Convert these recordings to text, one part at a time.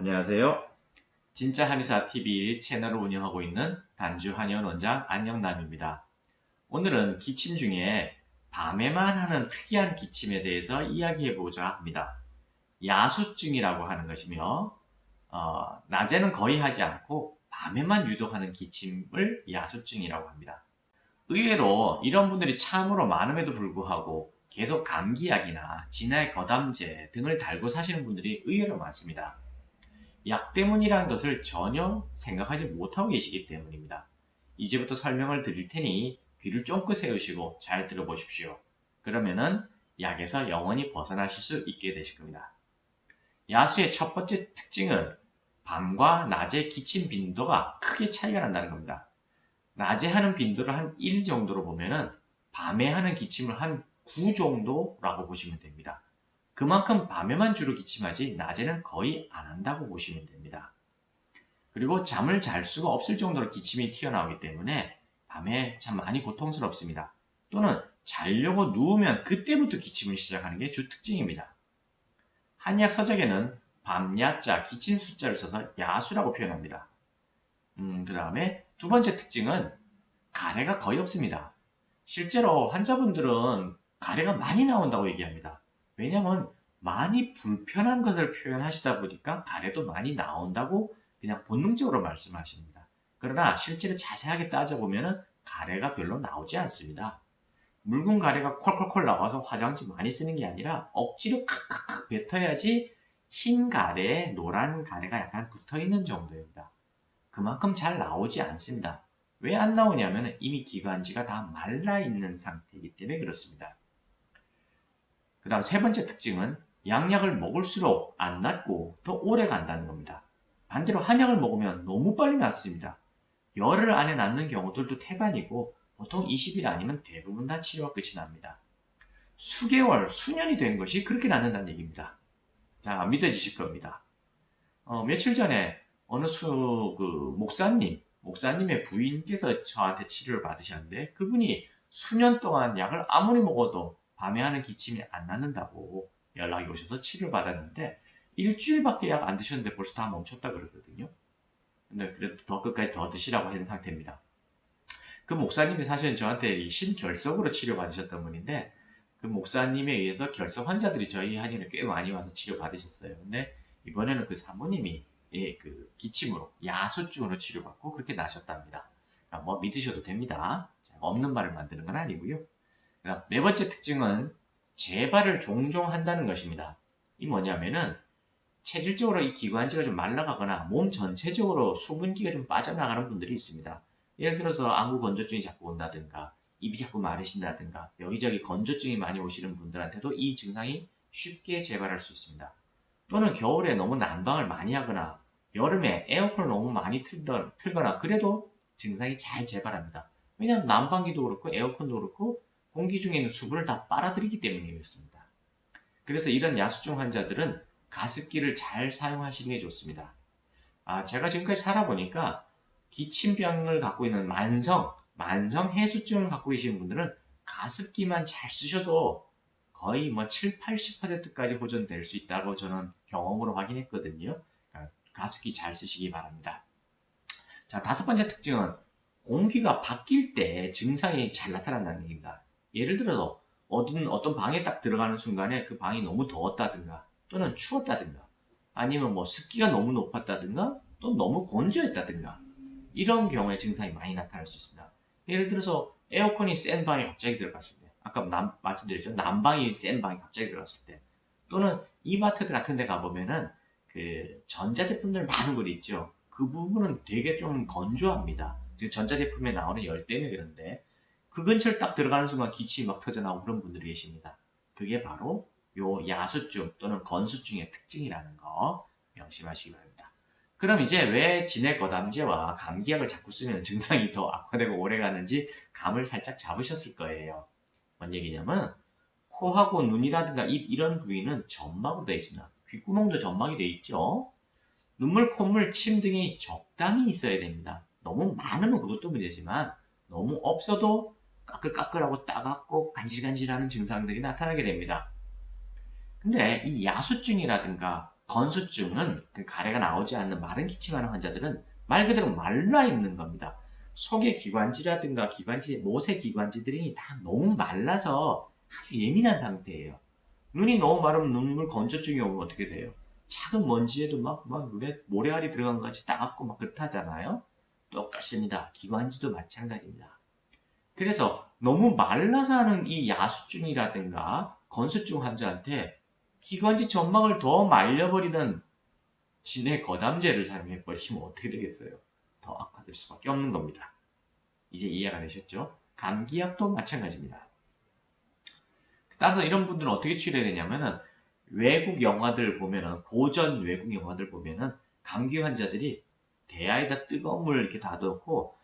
안녕하세요. 진짜 한의사 TV 채널을 운영하고 있는 단주 한의원 원장 안영남입니다. 오늘은 기침 중에 밤에만 하는 특이한 기침에 대해서 이야기해보고자 합니다. 야수증이라고 하는 것이며 어, 낮에는 거의 하지 않고 밤에만 유독하는 기침을 야수증이라고 합니다. 의외로 이런 분들이 참으로 많음에도 불구하고 계속 감기약이나 진화의 거담제 등을 달고 사시는 분들이 의외로 많습니다. 약 때문이라는 것을 전혀 생각하지 못하고 계시기 때문입니다. 이제부터 설명을 드릴 테니 귀를 쫑긋 세우시고 잘 들어보십시오. 그러면은 약에서 영원히 벗어나실 수 있게 되실 겁니다. 야수의 첫 번째 특징은 밤과 낮의 기침 빈도가 크게 차이가 난다는 겁니다. 낮에 하는 빈도를 한 1 정도로 보면은 밤에 하는 기침을 한 9 정도라고 보시면 됩니다. 그만큼 밤에만 주로 기침하지 낮에는 거의 안 한다고 보시면 됩니다. 그리고 잠을 잘 수가 없을 정도로 기침이 튀어나오기 때문에 밤에 참 많이 고통스럽습니다. 또는 자려고 누우면 그때부터 기침을 시작하는 게 주 특징입니다. 한약 서적에는 밤야자 기침 숫자를 써서 야수라고 표현합니다. 음, 그 다음에 두 번째 특징은 가래가 거의 없습니다. 실제로 환자분들은 가래가 많이 나온다고 얘기합니다. 왜냐하면 많이 불편한 것을 표현하시다 보니까 가래도 많이 나온다고 그냥 본능적으로 말씀하십니다. 그러나 실제로 자세하게 따져보면 가래가 별로 나오지 않습니다. 묽은 가래가 콜콜콜 나와서 화장지 많이 쓰는 게 아니라 억지로 크크크 뱉어야지 흰 가래에 노란 가래가 약간 붙어 있는 정도입니다. 그만큼 잘 나오지 않습니다. 왜 안 나오냐면 이미 기관지가 다 말라 있는 상태이기 때문에 그렇습니다. 그 다음 세 번째 특징은 양약을 먹을수록 안 낫고 더 오래 간다는 겁니다. 반대로 한약을 먹으면 너무 빨리 낫습니다. 열흘 안에 낫는 경우들도 태반이고 보통 20일 아니면 대부분 다 치료가 끝이 납니다. 수개월, 수년이 된 것이 그렇게 낫는다는 얘기입니다. 자, 믿어지실 겁니다. 어, 며칠 전에 어느 수, 그, 목사님, 목사님의 부인께서 저한테 치료를 받으셨는데 그분이 수년 동안 약을 아무리 먹어도 밤에 하는 기침이 안 낫는다고 연락이 오셔서 치료를 받았는데 일주일밖에 약 안 드셨는데 벌써 다 멈췄다 그러거든요. 근데 그래도 더 끝까지 더 드시라고 한 상태입니다. 그 목사님이 사실은 저한테 신결석으로 치료받으셨던 분인데 그 목사님에 의해서 결석 환자들이 저희 한의원에 꽤 많이 와서 치료받으셨어요. 근데 이번에는 그 사모님이 예, 그 기침으로 야수증으로 치료받고 그렇게 나셨답니다. 그러니까 뭐 믿으셔도 됩니다. 없는 말을 만드는 건 아니고요. 네 번째 특징은 재발을 종종 한다는 것입니다. 이 뭐냐면은 체질적으로 이 기관지가 좀 말라가거나 몸 전체적으로 수분기가 좀 빠져나가는 분들이 있습니다. 예를 들어서 안구 건조증이 자꾸 온다든가 입이 자꾸 마르신다든가 여기저기 건조증이 많이 오시는 분들한테도 이 증상이 쉽게 재발할 수 있습니다. 또는 겨울에 너무 난방을 많이 하거나 여름에 에어컨을 너무 많이 틀거나 그래도 증상이 잘 재발합니다. 왜냐하면 난방기도 그렇고 에어컨도 그렇고 공기 중에 있는 수분을 다 빨아들이기 때문에 그렇습니다. 그래서 이런 야수증 환자들은 가습기를 잘 사용하시는 게 좋습니다. 아, 제가 지금까지 살아보니까 기침병을 갖고 있는 만성, 만성 해수증을 갖고 계신 분들은 가습기만 잘 쓰셔도 거의 뭐 7, 80%까지 호전될 수 있다고 저는 경험으로 확인했거든요. 그러니까 가습기 잘 쓰시기 바랍니다. 자, 다섯 번째 특징은 공기가 바뀔 때 증상이 잘 나타난다는 얘기입니다. 예를 들어서 어떤, 어떤 방에 딱 들어가는 순간에 그 방이 너무 더웠다든가 또는 추웠다든가 아니면 뭐 습기가 너무 높았다든가 또 너무 건조했다든가 이런 경우에 증상이 많이 나타날 수 있습니다. 예를 들어서 에어컨이 센 방에 갑자기 들어갔을 때 아까 남, 말씀드렸죠 난방이 센 방에 갑자기 들어갔을 때 또는 이마트 같은 데 가보면은 그 전자제품들 많은 곳이 있죠. 그 부분은 되게 좀 건조합니다. 전자제품에 나오는 열 때문에 그런데 그 근처를 딱 들어가는 순간 기침이 막 터져나오고 그런 분들이 계십니다. 그게 바로 요 야수증 또는 건수증의 특징이라는 거 명심하시기 바랍니다. 그럼 이제 왜 진액거담제와 감기약을 자꾸 쓰면 증상이 더 악화되고 오래가는지 감을 살짝 잡으셨을 거예요. 뭔 얘기냐면 코하고 눈이라든가 입 이런 부위는 점막으로 되어 있습니다. 귓구멍도 점막이 되어 있죠. 눈물, 콧물, 침 등이 적당히 있어야 됩니다. 너무 많으면 그것도 문제지만 너무 없어도 까끌까끌하고 따갑고 간질간질하는 증상들이 나타나게 됩니다. 근데 이 야수증이라든가 건수증은 그 가래가 나오지 않는 마른 기침하는 환자들은 말 그대로 말라 있는 겁니다. 속의 기관지라든가 기관지, 모세 기관지들이 다 너무 말라서 아주 예민한 상태예요. 눈이 너무 마르면 눈물 건조증이 오면 어떻게 돼요? 작은 먼지에도 막, 막 눈에 모래알이 들어간 것 같이 따갑고 막 그렇다잖아요? 똑같습니다. 기관지도 마찬가지입니다. 그래서 너무 말라서 하는 이 야수증이라든가 건수증 환자한테 기관지 점막을 더 말려버리는 진해 거담제를 사용해버리면 어떻게 되겠어요? 더 악화될 수밖에 없는 겁니다. 이제 이해가 되셨죠? 감기약도 마찬가지입니다. 따라서 이런 분들은 어떻게 치료해야 되냐면은 외국 영화들 보면은 고전 외국 영화들 보면은 감기 환자들이 대야에다 뜨거운 물 이렇게 다 넣고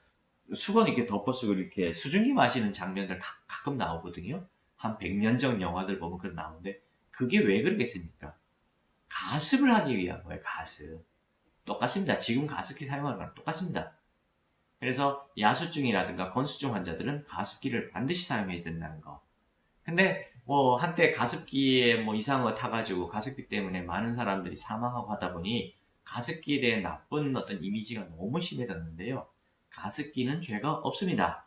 수건 이렇게 덮어쓰고 이렇게 수증기 마시는 장면들 가, 가끔 나오거든요. 한 100년 전 영화들 보면 그런 나오는데 그게 왜 그러겠습니까? 가습을 하기 위한 거예요. 가습. 똑같습니다. 지금 가습기 사용하는 거랑 똑같습니다. 그래서 야수증이라든가 건수증 환자들은 가습기를 반드시 사용해야 된다는 거. 근데 뭐 한때 가습기에 뭐 이상한 거 타가지고 가습기 때문에 많은 사람들이 사망하고 하다 보니 가습기에 대한 나쁜 어떤 이미지가 너무 심해졌는데요. 가습기는 죄가 없습니다.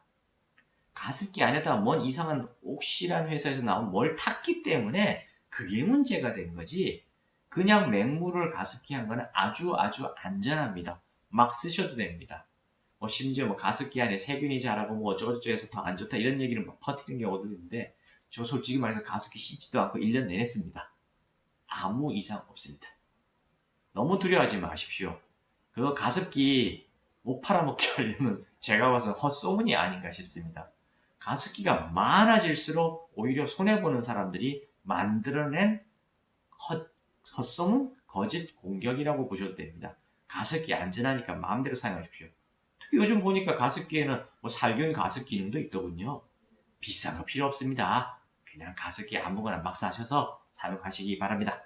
가습기 안에다 뭔 이상한 옥시란 회사에서 나온 뭘 탔기 때문에 그게 문제가 된 거지. 그냥 맹물을 가습기 한 거는 아주 아주 안전합니다. 막 쓰셔도 됩니다. 뭐 심지어 뭐 가습기 안에 세균이 자라고 뭐 어쩌고저쩌고 해서 더 안 좋다 이런 얘기를 막 퍼뜨리는 경우도 있는데 저 솔직히 말해서 가습기 씻지도 않고 1년 내내 씁니다. 아무 이상 없습니다. 너무 두려워하지 마십시오. 그거 가습기 못 팔아먹게 하려면 제가 봐서 헛소문이 아닌가 싶습니다. 가습기가 많아질수록 오히려 손해보는 사람들이 만들어낸 헛, 헛소문, 거짓 공격이라고 보셔도 됩니다. 가습기 안전하니까 마음대로 사용하십시오. 특히 요즘 보니까 가습기에는 뭐 살균 가습 기능도 있더군요. 비싼 거 필요 없습니다. 그냥 가습기 아무거나 막 사셔서 사용하시기 바랍니다.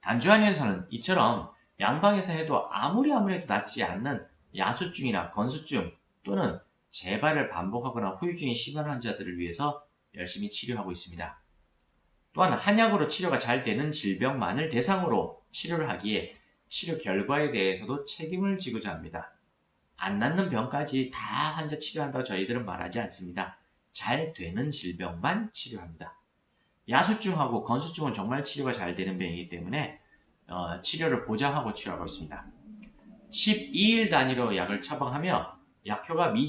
단주한에서는 이처럼 양방에서 해도 아무리 아무리 해도 낫지 않는 야수증이나 건수증 또는 재발을 반복하거나 후유증이 심한 환자들을 위해서 열심히 치료하고 있습니다. 또한 한약으로 치료가 잘 되는 질병만을 대상으로 치료를 하기에 치료 결과에 대해서도 책임을 지고자 합니다. 안 낫는 병까지 다 환자 치료한다고 저희들은 말하지 않습니다. 잘 되는 질병만 치료합니다. 야수증하고 건수증은 정말 치료가 잘 되는 병이기 때문에 어, 치료를 보장하고 치료하고 있습니다. 12일 단위로 약을 처방하며 약효가 미,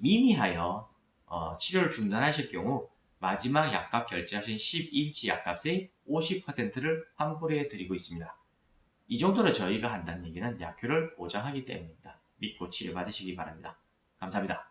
미 하여 어, 치료를 중단하실 경우 마지막 약값 결제하신 10일치 약값의 50%를 환불해 드리고 있습니다. 이 정도로 저희가 한다는 얘기는 약효를 보장하기 때문입니다. 믿고 치료받으시기 바랍니다. 감사합니다.